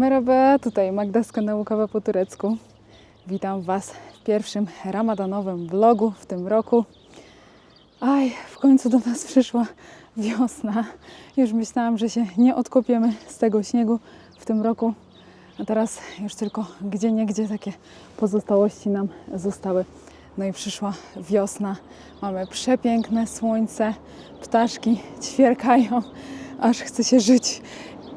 Merhaba, tutaj Magda z kanału Kawa po turecku. Witam Was w pierwszym ramadanowym vlogu w tym roku. Aj, w końcu do nas przyszła wiosna. Już myślałam, że się nie odkopiemy z tego śniegu w tym roku. A teraz już tylko gdzie niegdzie takie pozostałości nam zostały. No i przyszła wiosna. Mamy przepiękne słońce, ptaszki ćwierkają, aż chce się żyć.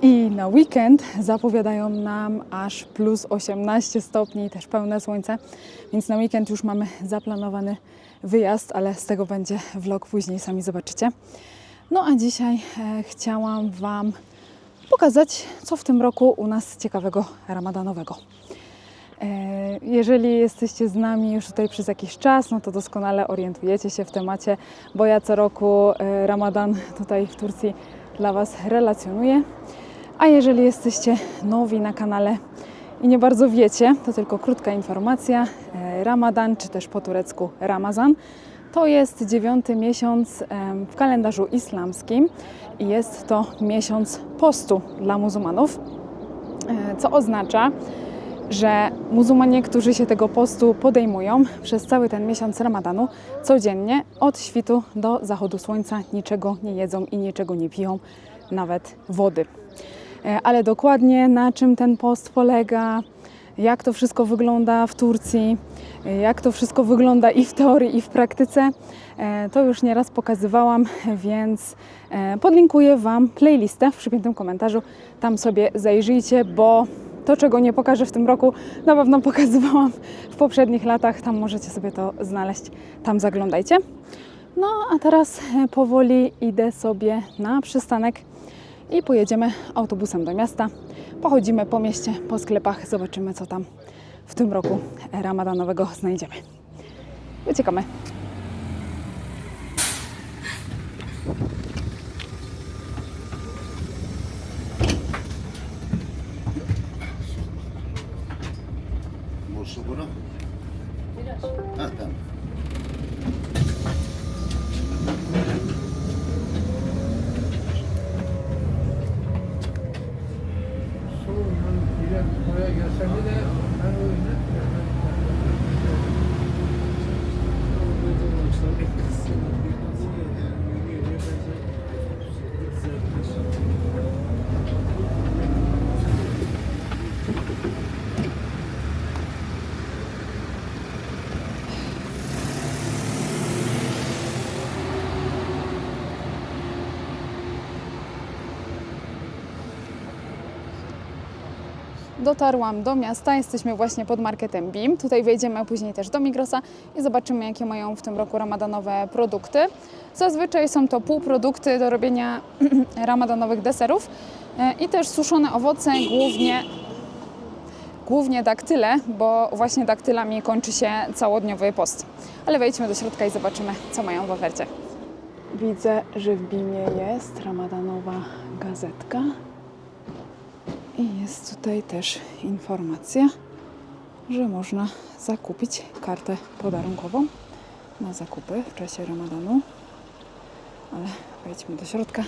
I na weekend zapowiadają nam aż plus 18 stopni, też pełne słońce, więc na weekend już mamy zaplanowany wyjazd, ale z tego będzie vlog później, sami zobaczycie. No a dzisiaj e, chciałam Wam pokazać, co w tym roku u nas ciekawego ramadanowego. E, Jeżeli jesteście z nami już tutaj przez jakiś czas, no to doskonale orientujecie się w temacie, bo ja co roku e, Ramadan tutaj w Turcji dla Was relacjonuję. A jeżeli jesteście nowi na kanale i nie bardzo wiecie, to tylko krótka informacja. E, Ramadan, czy też po turecku Ramazan, to jest dziewiąty miesiąc w kalendarzu islamskim i jest to miesiąc postu dla muzułmanów, e, co oznacza, że muzułmanie, którzy się tego postu podejmują przez cały ten miesiąc Ramadanu, codziennie od świtu do zachodu słońca niczego nie jedzą i niczego nie piją, nawet wody. E, Ale dokładnie na czym ten post polega, jak to wszystko wygląda w Turcji, e, jak to wszystko wygląda i w teorii, i w praktyce, e, to już nieraz pokazywałam, więc podlinkuję Wam playlistę w przypiętym komentarzu. Tam sobie zajrzyjcie, bo to, czego nie pokażę w tym roku, na pewno pokazywałam w poprzednich latach. Tam możecie sobie to znaleźć, tam zaglądajcie. No a teraz powoli idę sobie na przystanek i pojedziemy autobusem do miasta. Pochodzimy po mieście, po sklepach, zobaczymy co tam w tym roku ramadanowego znajdziemy. Uciekamy. Bursa bunu? Biraz. Ha Dotarłam do miasta, jesteśmy właśnie pod marketem BIM. Tutaj wejdziemy później też do Migrosa i zobaczymy, jakie mają w tym roku ramadanowe produkty. Zazwyczaj są to półprodukty do robienia ramadanowych deserów e, i też suszone owoce, głównie, głównie daktyle, bo właśnie daktylami kończy się całodniowy post. Ale wejdźmy do środka i zobaczymy, co mają w ofercie. Widzę, że w BIMie jest ramadanowa gazetka. I jest tutaj też informacja, że można zakupić kartę podarunkową na zakupy w czasie ramadanu. Ale wejdźmy do środka,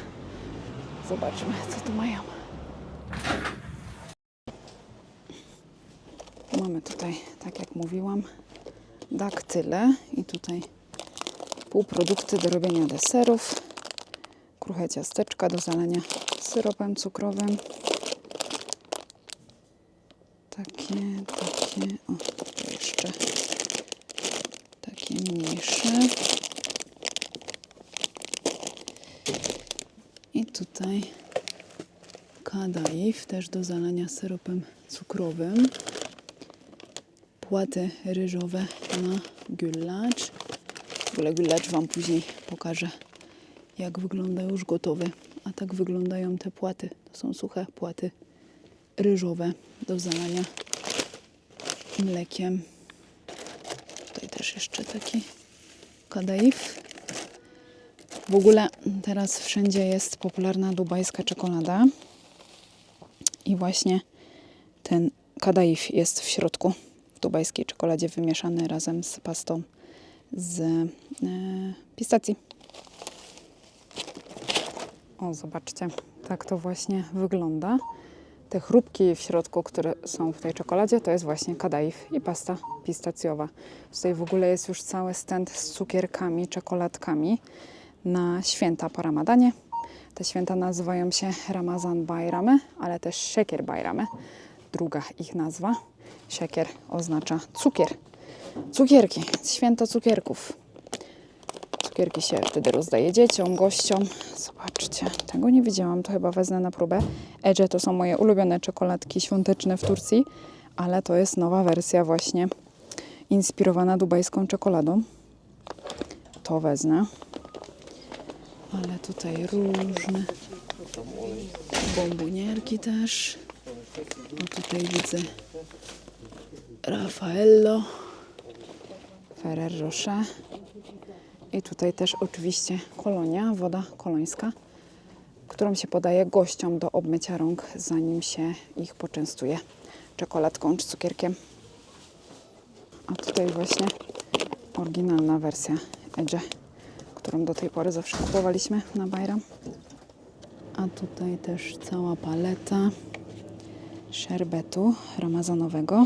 zobaczmy co tu mają. Mamy tutaj, tak jak mówiłam, daktyle i tutaj półprodukty do robienia deserów, kruche ciasteczka do zalania syropem cukrowym, takie, takie, o, jeszcze takie mniejsze. I tutaj kadaif, też do zalania syropem cukrowym. Płaty ryżowe na gulacz. W ogóle gulacz Wam później pokażę, jak wygląda już gotowy. A tak wyglądają te płaty. To są suche płaty ryżowe do zalania mlekiem. Tutaj też jeszcze taki kadaif. W ogóle teraz wszędzie jest popularna dubajska czekolada i właśnie ten kadaif jest w środku w dubajskiej czekoladzie wymieszany razem z pastą z e, pistacji. O, zobaczcie, tak to właśnie wygląda. Te chrupki w środku, które są w tej czekoladzie, to jest właśnie kadaif i pasta pistacjowa. Tutaj w ogóle jest już cały stand z cukierkami, czekoladkami na święta po ramadanie. Te święta nazywają się Ramazan Bajramy, ale też Shekier Bajramy. Druga ich nazwa. Shekier oznacza cukier. Cukierki, święto cukierków. Cukierki się wtedy rozdaje dzieciom, gościom. Zobaczcie, tego nie widziałam, to chyba wezmę na próbę. Edge to są moje ulubione czekoladki świąteczne w Turcji, ale to jest nowa wersja właśnie inspirowana dubajską czekoladą. To wezmę. Ale tutaj różne bombonierki też. O tutaj widzę Raffaello, Ferrer Rocher. I tutaj też oczywiście kolonia, woda kolońska, którą się podaje gościom do obmycia rąk, zanim się ich poczęstuje czekoladką czy cukierkiem. A tutaj właśnie oryginalna wersja Edge, którą do tej pory zawsze kupowaliśmy na Bajram. A tutaj też cała paleta szerbetu ramazanowego.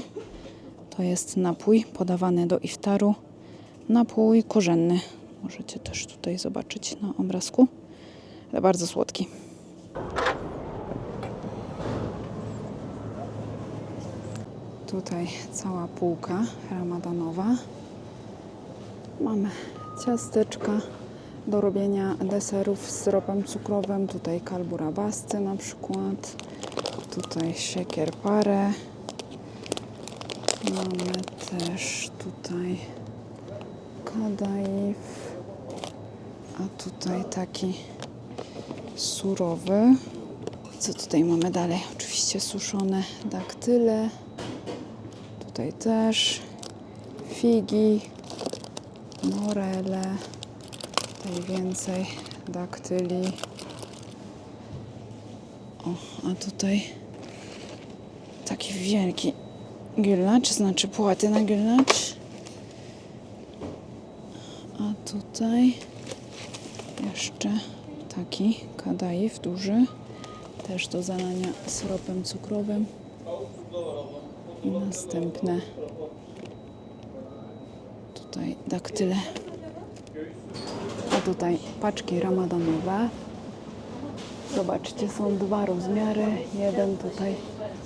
To jest napój podawany do iftaru. Napój korzenny. Możecie też tutaj zobaczyć na obrazku. Ale bardzo słodki. Tutaj cała półka ramadanowa. Mamy ciasteczka do robienia deserów z syropem cukrowym. Tutaj kalbura basty na przykład. Tutaj szekier parę. Mamy też tutaj kadaif. A tutaj taki surowy. Co tutaj mamy dalej? Oczywiście suszone daktyle. Tutaj też figi, morele. Tutaj więcej daktyli. O, a tutaj taki wielki gülacz, znaczy płaty na gülacz. A tutaj jeszcze taki kadaif duży, też do zalania syropem cukrowym. I następne tutaj daktyle. A tutaj paczki ramadanowe. Zobaczcie, są dwa rozmiary. Jeden tutaj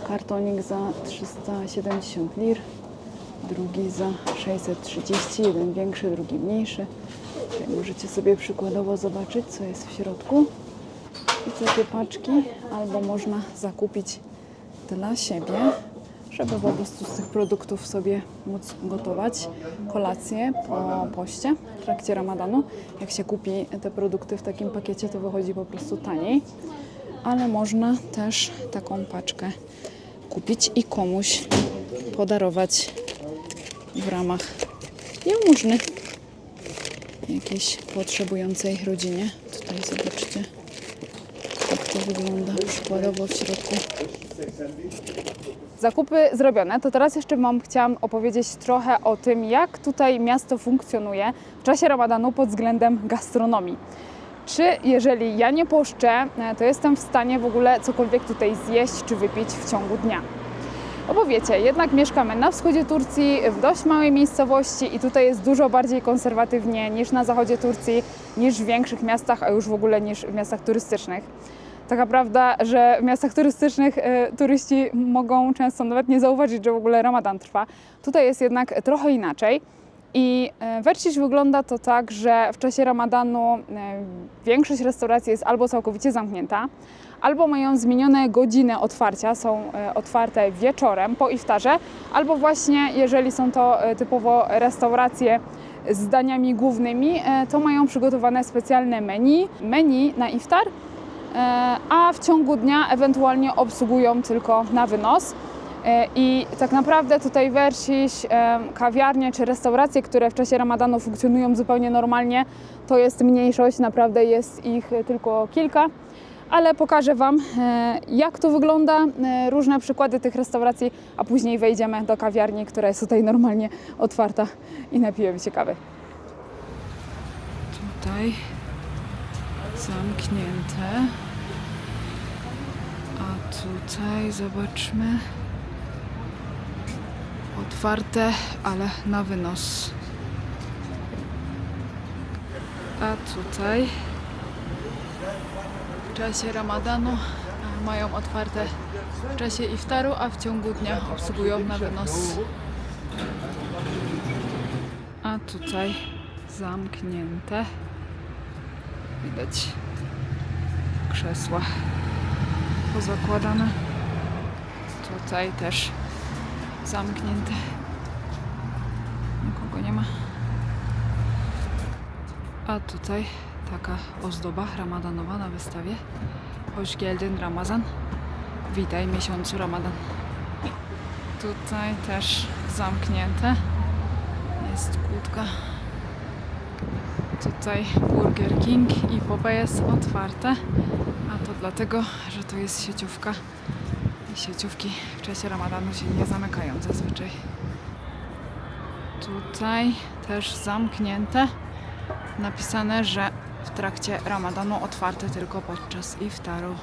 kartonik za 370 lir, drugi za 630, jeden większy, drugi mniejszy. Tutaj możecie sobie przykładowo zobaczyć, co jest w środku. I takie paczki, albo można zakupić dla siebie, żeby po prostu z tych produktów sobie móc gotować kolację po poście w trakcie ramadanu. Jak się kupi te produkty w takim pakiecie, to wychodzi po prostu taniej. Ale można też taką paczkę kupić i komuś podarować w ramach jałmużny jakiejś potrzebującej rodzinie. Tutaj zobaczcie, jak to wygląda przykładowo w środku. Zakupy zrobione, to teraz jeszcze Wam chciałam opowiedzieć trochę o tym, jak tutaj miasto funkcjonuje w czasie ramadanu pod względem gastronomii. Czy jeżeli ja nie poszczę, e, to jestem w stanie w ogóle cokolwiek tutaj zjeść czy wypić w ciągu dnia? No bo wiecie, jednak mieszkamy na wschodzie Turcji, w dość małej miejscowości i tutaj jest dużo bardziej konserwatywnie niż na zachodzie Turcji, niż w większych miastach, a już w ogóle niż w miastach turystycznych. Taka prawda, że w miastach turystycznych e, turyści mogą często nawet nie zauważyć, że w ogóle ramadan trwa. Tutaj jest jednak trochę inaczej. I e, we Rcisz wygląda to tak, że w czasie ramadanu e, większość restauracji jest albo całkowicie zamknięta, albo mają zmienione godziny otwarcia, są e, otwarte wieczorem po iftarze, albo właśnie jeżeli są to e, typowo restauracje z daniami głównymi, e, to mają przygotowane specjalne menu, menu na iftar, e, a w ciągu dnia ewentualnie obsługują tylko na wynos. E, I tak naprawdę tutaj w Ersiś e, kawiarnie czy restauracje, które w czasie ramadanu funkcjonują zupełnie normalnie, to jest mniejszość, naprawdę jest ich tylko kilka. Ale pokażę Wam, e, jak to wygląda, różne przykłady tych restauracji, a później wejdziemy do kawiarni, która jest tutaj normalnie otwarta i napijemy się kawy. Tutaj zamknięte, a tutaj zobaczmy. Otwarte, ale na wynos. A tutaj w czasie ramadanu e, mają otwarte w czasie iftaru, a w ciągu dnia obsługują na wynos. A tutaj zamknięte. Widać krzesła pozakładane. Tutaj też zamknięte. Nikogo nie ma. A tutaj taka ozdoba ramadanowa na wystawie. Hoş geldin Ramazan. Witaj miesiącu Ramadan. Tutaj też zamknięte. Jest kłódka. Tutaj Burger King i Popeyes otwarte. A to dlatego, że to jest sieciówka. Sieciówki w czasie ramadanu się nie zamykają zazwyczaj. Tutaj też zamknięte. Napisane, że w trakcie ramadanu otwarte tylko podczas iftaru.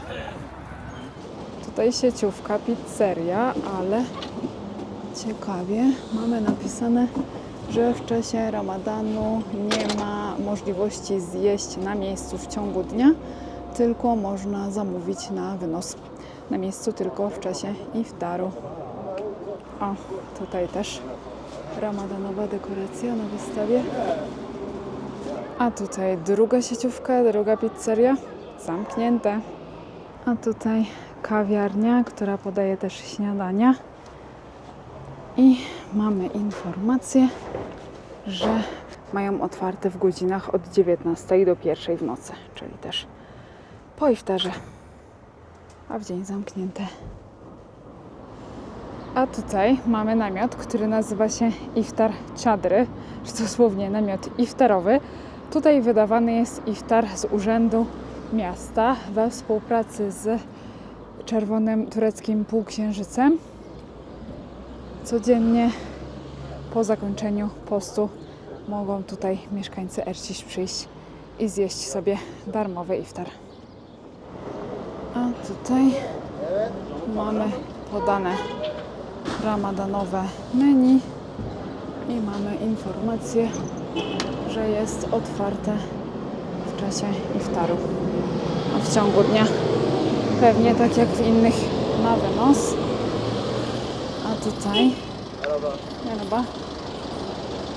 Tutaj sieciówka, pizzeria, ale ciekawie mamy napisane, że w czasie ramadanu nie ma możliwości zjeść na miejscu w ciągu dnia, tylko można zamówić na wynos. Na miejscu tylko w czasie iftaru. O, tutaj też ramadanowa dekoracja na wystawie. A tutaj druga sieciówka, druga pizzeria, zamknięte. A tutaj kawiarnia, która podaje też śniadania. I mamy informację, że mają otwarte w godzinach od 19 do 1 w nocy, czyli też po iftarze, a w dzień zamknięte. A tutaj mamy namiot, który nazywa się Iftar Czadry, czy dosłownie namiot iftarowy. Tutaj wydawany jest iftar z urzędu miasta we współpracy z Czerwonym Tureckim Półksiężycem. Codziennie po zakończeniu postu mogą tutaj mieszkańcy Erciś przyjść i zjeść sobie darmowy iftar. A tutaj mamy podane ramadanowe menu i mamy informację, że jest otwarte w czasie iftaru. A w ciągu dnia pewnie tak jak w innych na wynos. A tutaj Merhaba.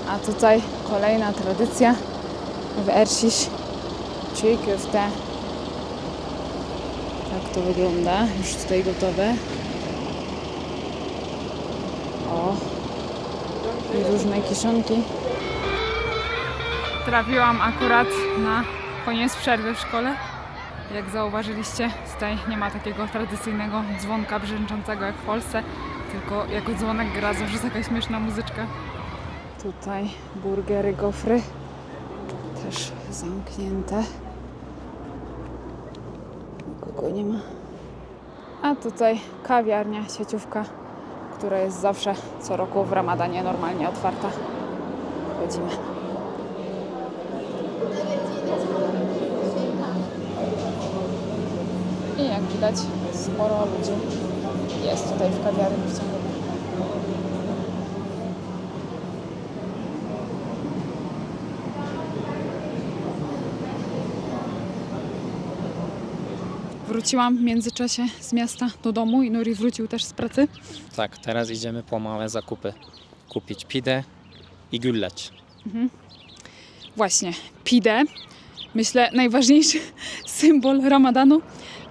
A tutaj kolejna tradycja w Ersiś, czyli köfte. Tak to wygląda, już tutaj gotowe. O, i różne kiszonki. Trafiłam akurat na koniec przerwy w szkole. Jak zauważyliście, tutaj nie ma takiego tradycyjnego dzwonka brzęczącego jak w Polsce, tylko jako dzwonek gra zawsze jakaś śmieszna muzyczka. Tutaj burgery, gofry, też zamknięte. Nikogo nie ma. A tutaj kawiarnia, sieciówka, która jest zawsze co roku w Ramadanie normalnie otwarta. Chodzimy. I jak widać, sporo ludzi jest tutaj w kawiarni Wróciłam w międzyczasie z miasta do domu i Nuri wrócił też z pracy. Tak, teraz idziemy po małe zakupy. Kupić pidę i güllać. Właśnie, pide. Myślę, najważniejszy symbol ramadanu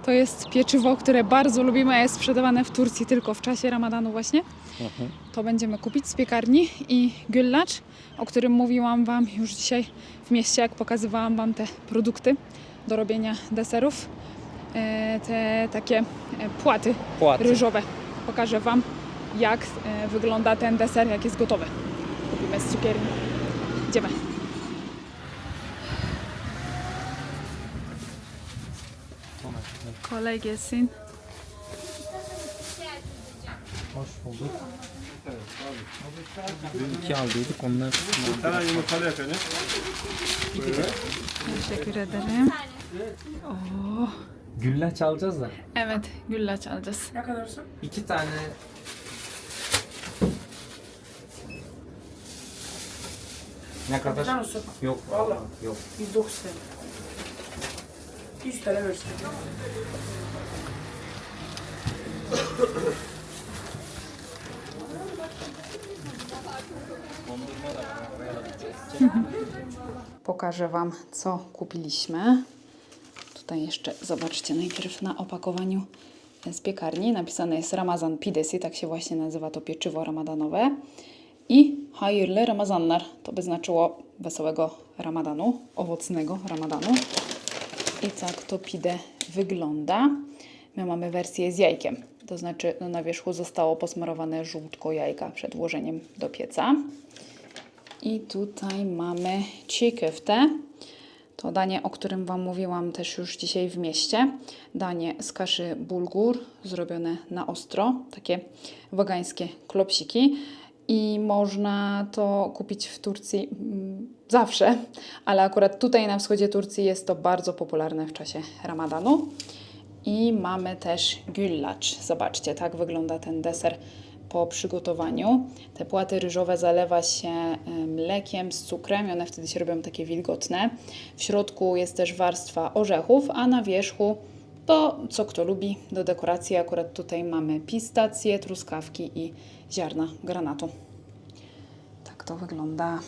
to jest pieczywo, które bardzo lubimy, a jest sprzedawane w Turcji tylko w czasie ramadanu właśnie. Mhm. To będziemy kupić z piekarni i güllaç, o którym mówiłam Wam już dzisiaj w mieście, jak pokazywałam Wam te produkty do robienia deserów. E, Te takie e, płaty Płaty. ryżowe. Pokażę Wam, jak e, wygląda ten deser, jak jest gotowy. Kupimy z cukierni. Idziemy. Kolay gelsin. Hoş bulduk. İki aldıydık onlar. Hemen yumurtalı efendim. Teşekkür ederim. Oo, Güllaç alacağız da. Evet, güllaç alacağız. Ne kadarsa? İki tane ne kadar? olsun. Yok. Vallahi. Yok. 190 TL. 100 TL versin. Pokażę Wam, co kupiliśmy. Tutaj jeszcze zobaczcie, najpierw na opakowaniu z piekarni napisane jest Ramazan Pidesi, tak się właśnie nazywa to pieczywo ramadanowe. I Hayırlı Ramazanlar, to by znaczyło wesołego ramadanu, owocnego ramadanu. I tak to pide wygląda. My mamy wersję z jajkiem, to znaczy na wierzchu zostało posmarowane żółtko jajka przed włożeniem do pieca. I tutaj mamy ciekewtę. To danie, o którym Wam mówiłam też już dzisiaj w mieście. Danie z kaszy bulgur, zrobione na ostro, takie wegańskie klopsiki. I można to kupić w Turcji mm, zawsze, ale akurat tutaj na wschodzie Turcji jest to bardzo popularne w czasie ramadanu. I mamy też güllaç. Zobaczcie, tak wygląda ten deser po przygotowaniu. Te płaty ryżowe zalewa się mlekiem z cukrem i one wtedy się robią takie wilgotne. W środku jest też warstwa orzechów, a na wierzchu to co kto lubi do dekoracji. Akurat tutaj mamy pistacje, truskawki i ziarna granatu. Tak to wygląda.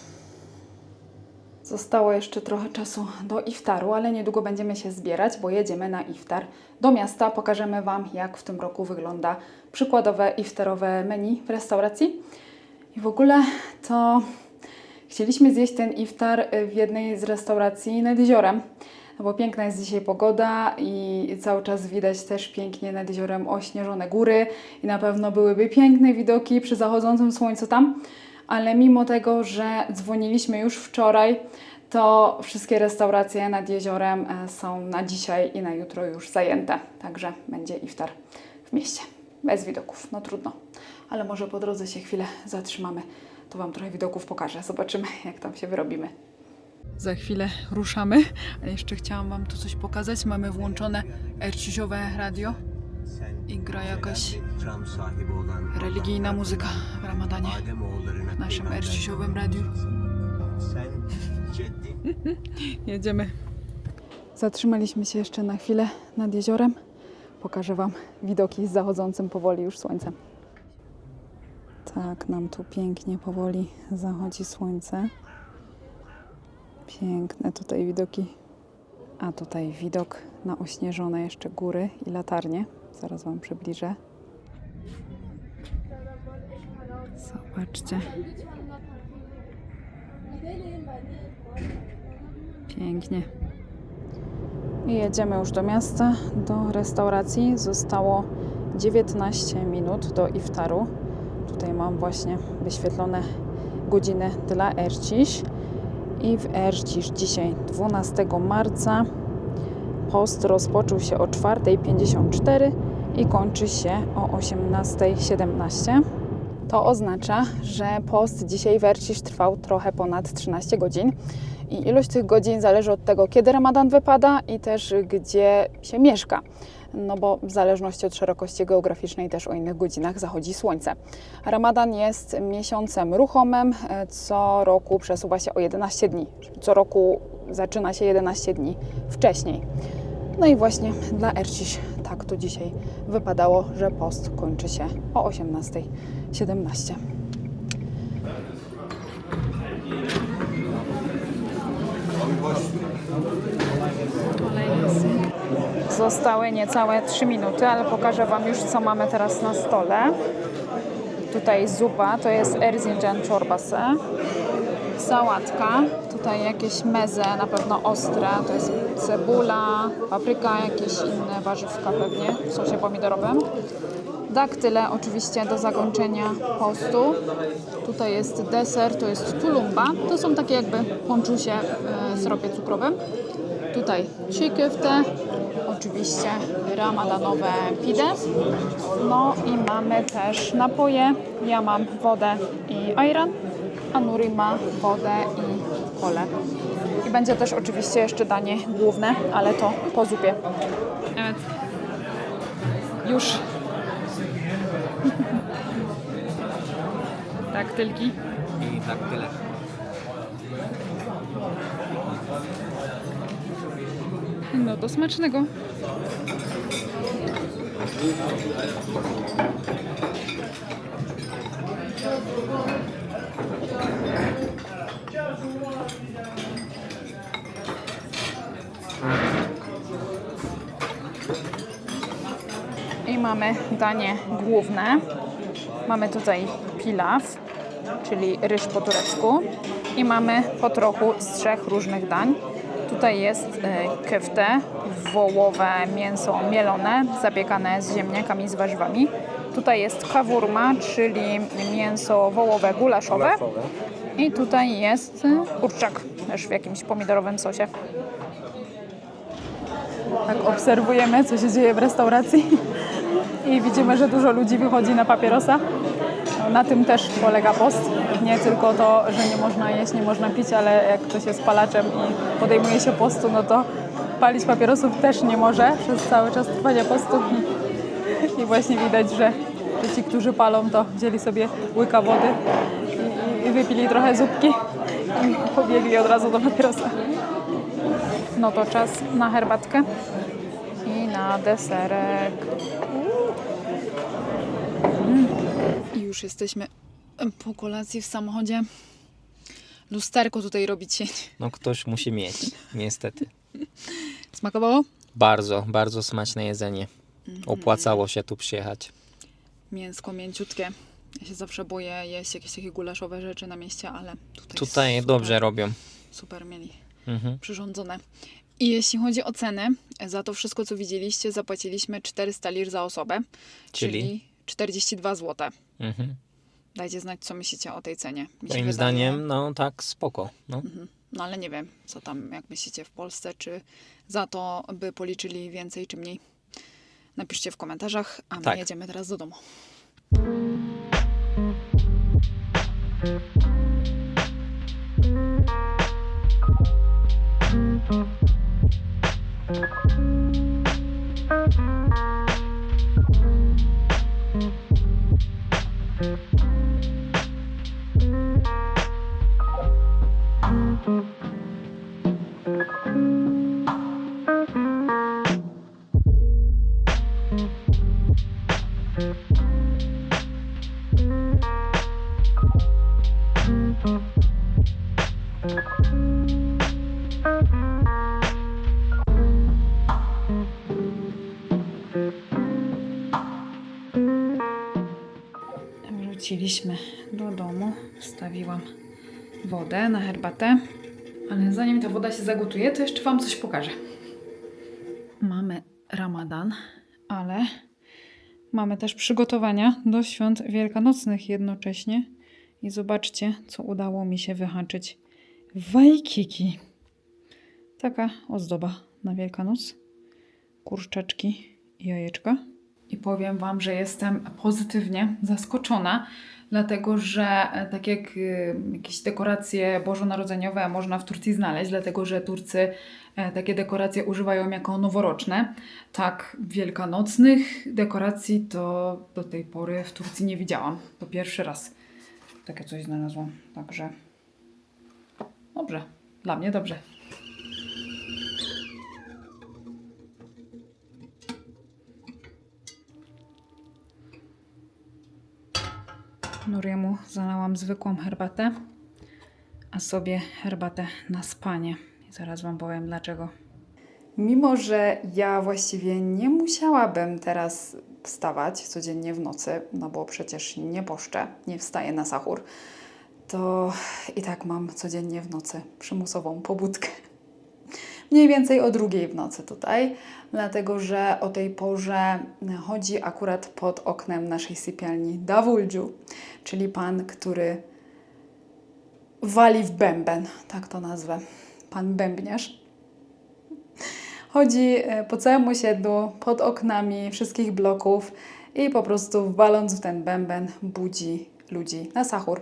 Zostało jeszcze trochę czasu do iftaru, ale niedługo będziemy się zbierać, bo jedziemy na iftar do miasta. Pokażemy Wam, jak w tym roku wygląda przykładowe iftarowe menu w restauracji. I w ogóle to chcieliśmy zjeść ten iftar w jednej z restauracji nad jeziorem. No bo piękna jest dzisiaj pogoda i cały czas widać też pięknie nad jeziorem ośnieżone góry i na pewno byłyby piękne widoki przy zachodzącym słońcu tam ale mimo tego, że dzwoniliśmy już wczoraj, to wszystkie restauracje nad jeziorem e, są na dzisiaj i na jutro już zajęte. Także będzie iftar w mieście. Bez widoków. No trudno. Ale może po drodze się chwilę zatrzymamy. To Wam trochę widoków pokażę. Zobaczymy, jak tam się wyrobimy. Za chwilę ruszamy, ale jeszcze chciałam Wam tu coś pokazać. Mamy włączone ercisiowe radio i gra jakaś religijna muzyka w Ramadanie w naszym ercisiowym radiu. Jedziemy. Zatrzymaliśmy się jeszcze na chwilę nad jeziorem. Pokażę Wam widoki z zachodzącym powoli już słońcem. Tak, nam tu pięknie powoli zachodzi słońce. Piękne tutaj widoki. A tutaj widok na ośnieżone jeszcze góry i latarnie. Zaraz Wam przybliżę. Zobaczcie. Pięknie. I jedziemy już do miasta, do restauracji. Zostało 19 minut do iftaru. Tutaj mam właśnie wyświetlone godziny dla Erciś. I w Erciś dzisiaj 12 marca post rozpoczął się o 4.54 i kończy się o 18.17. To oznacza, że post dzisiaj w Ercisz trwał trochę ponad 13 godzin. I ilość tych godzin zależy od tego, kiedy ramadan wypada i też gdzie się mieszka. No bo w zależności od szerokości geograficznej też o innych godzinach zachodzi słońce. Ramadan jest miesiącem ruchomym, co roku przesuwa się o 11 dni. Co roku zaczyna się 11 dni wcześniej. No i właśnie dla Erciś tak to dzisiaj wypadało, że post kończy się o 18.17. Zostały niecałe 3 minuty, ale pokażę Wam już, co mamy teraz na stole. Tutaj zupa, to jest erzincan çorbası. Sałatka, tutaj jakieś meze, na pewno ostre, to jest cebula, papryka, jakieś inne warzywka pewnie w sosie pomidorowym. Daktyle oczywiście do zakończenia postu. Tutaj jest deser, to jest tulumba. To są takie jakby ponczusie w syropie cukrowym. Tutaj ciekewte, oczywiście ramadanowe pide. No i mamy też napoje. Ja mam wodę i ayran, a Nuri ma wodę i kolę. I będzie też oczywiście jeszcze danie główne, ale to po zupie. Evet. Już. tak, tylki. I tak tyle. No to smacznego. Mamy danie główne. Mamy tutaj pilaw, czyli ryż po turecku. I mamy po trochu z trzech różnych dań. Tutaj jest e, kefte, wołowe mięso mielone, zapiekane z ziemniakami, z warzywami. Tutaj jest kawurma, czyli mięso wołowe gulaszowe. I tutaj jest kurczak, też w jakimś pomidorowym sosie. Tak obserwujemy, co się dzieje w restauracji i widzimy, że dużo ludzi wychodzi na papierosa. Na tym też polega post. Nie tylko to, że nie można jeść, nie można pić, ale jak ktoś jest palaczem i podejmuje się postu, no to palić papierosów też nie może przez cały czas trwania postu. I, właśnie widać, że, ci, którzy palą, to wzięli sobie łyka wody i, i wypili trochę zupki i pobiegli od razu do papierosa. No to czas na herbatkę i na deserek. I już jesteśmy po kolacji w samochodzie. Lusterko tutaj robić się. No ktoś musi mieć, niestety. Smakowało? Bardzo, bardzo smaczne jedzenie. Opłacało się tu przyjechać. Mięsko mięciutkie. Ja się zawsze boję jeść jakieś takie gulaszowe rzeczy na mieście, ale tutaj, Tutaj super, dobrze robią. Super mieli Mhm. przyrządzone. I jeśli chodzi o ceny, za to wszystko, co widzieliście, zapłaciliśmy 400 lir za osobę, czyli, Czyli? 42 zł. Mhm. Dajcie znać, co myślicie o tej cenie. Mi Moim zdaniem, no tak spoko. No. No ale nie wiem, co tam, jak myślicie w Polsce, czy za to by policzyli więcej, czy mniej. Napiszcie w komentarzach, a my Tak. jedziemy teraz do domu. Wróciliśmy do domu, wstawiłam wodę na herbatę, ale zanim ta woda się zagotuje, to jeszcze Wam coś pokażę. Mamy ramadan, ale mamy też przygotowania do świąt wielkanocnych jednocześnie. I zobaczcie, co udało mi się wyhaczyć. Wajkiki. Taka ozdoba na Wielkanoc. Kurczaczki i jajeczka. I powiem Wam, że jestem pozytywnie zaskoczona, dlatego że e, tak jak y, jakieś dekoracje bożonarodzeniowe można w Turcji znaleźć, dlatego że Turcy e, takie dekoracje używają jako noworoczne, tak wielkanocnych dekoracji to do tej pory w Turcji nie widziałam. To pierwszy raz takie coś znalazłam. Także dobrze, dla mnie dobrze. Nuriemu zalałam zwykłą herbatę, a sobie herbatę na spanie. I zaraz Wam powiem dlaczego. Mimo, że ja właściwie nie musiałabym teraz wstawać codziennie w nocy, no bo przecież nie poszczę, nie wstaję na sahur, to i tak mam codziennie w nocy przymusową pobudkę. Mniej więcej o drugiej w nocy tutaj, dlatego że o tej porze chodzi akurat pod oknem naszej sypialni Davuldziu, czyli pan, który wali w bęben, tak to nazwę, pan bębniarz. Chodzi e, po całym osiedlu, pod oknami wszystkich bloków i po prostu waląc w ten bęben budzi ludzi na sahur.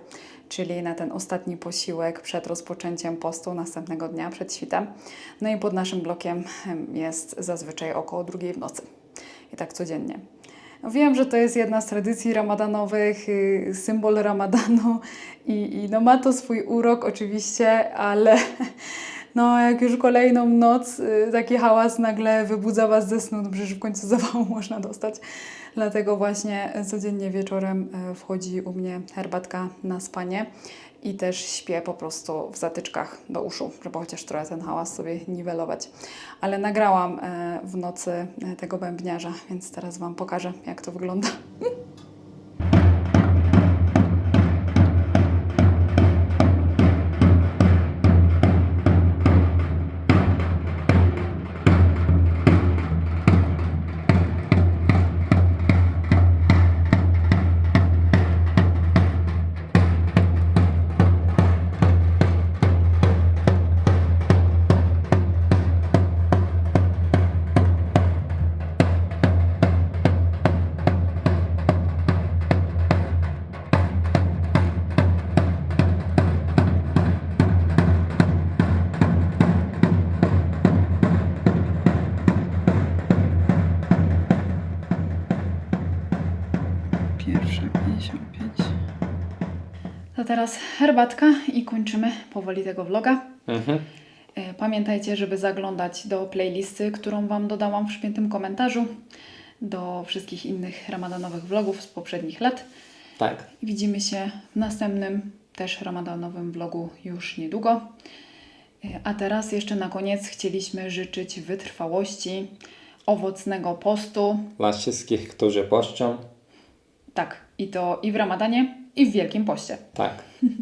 Czyli na ten ostatni posiłek przed rozpoczęciem postu następnego dnia, przed świtem. No i pod naszym blokiem em, jest zazwyczaj około drugiej w nocy. I tak codziennie. Wiem, że to jest jedna z tradycji ramadanowych, y, symbol ramadanu i, i no ma to swój urok oczywiście, ale no jak już kolejną noc y, taki hałas nagle wybudza Was ze snu, no przecież w końcu zawału można dostać. Dlatego właśnie codziennie wieczorem y, wchodzi u mnie herbatka na spanie i też śpię po prostu w zatyczkach do uszu, żeby chociaż trochę ten hałas sobie niwelować. Ale nagrałam e, w nocy e, tego bębniarza, więc teraz Wam pokażę, jak to wygląda. Pierwsze 55. To teraz herbatka i kończymy powoli tego vloga. Mhm. E, Pamiętajcie, żeby zaglądać do playlisty, którą Wam dodałam w przypiętym komentarzu, do wszystkich innych ramadanowych vlogów z poprzednich lat. Tak. Widzimy się w następnym też ramadanowym vlogu już niedługo. E, A teraz jeszcze na koniec chcieliśmy życzyć wytrwałości, owocnego postu. Dla wszystkich, którzy poszczą. Tak, i to i w ramadanie, i w Wielkim Poście. Tak.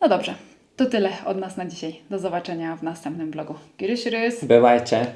No dobrze, to tyle od nas na dzisiaj. Do zobaczenia w następnym vlogu. Görüşürüz. Bywajcie.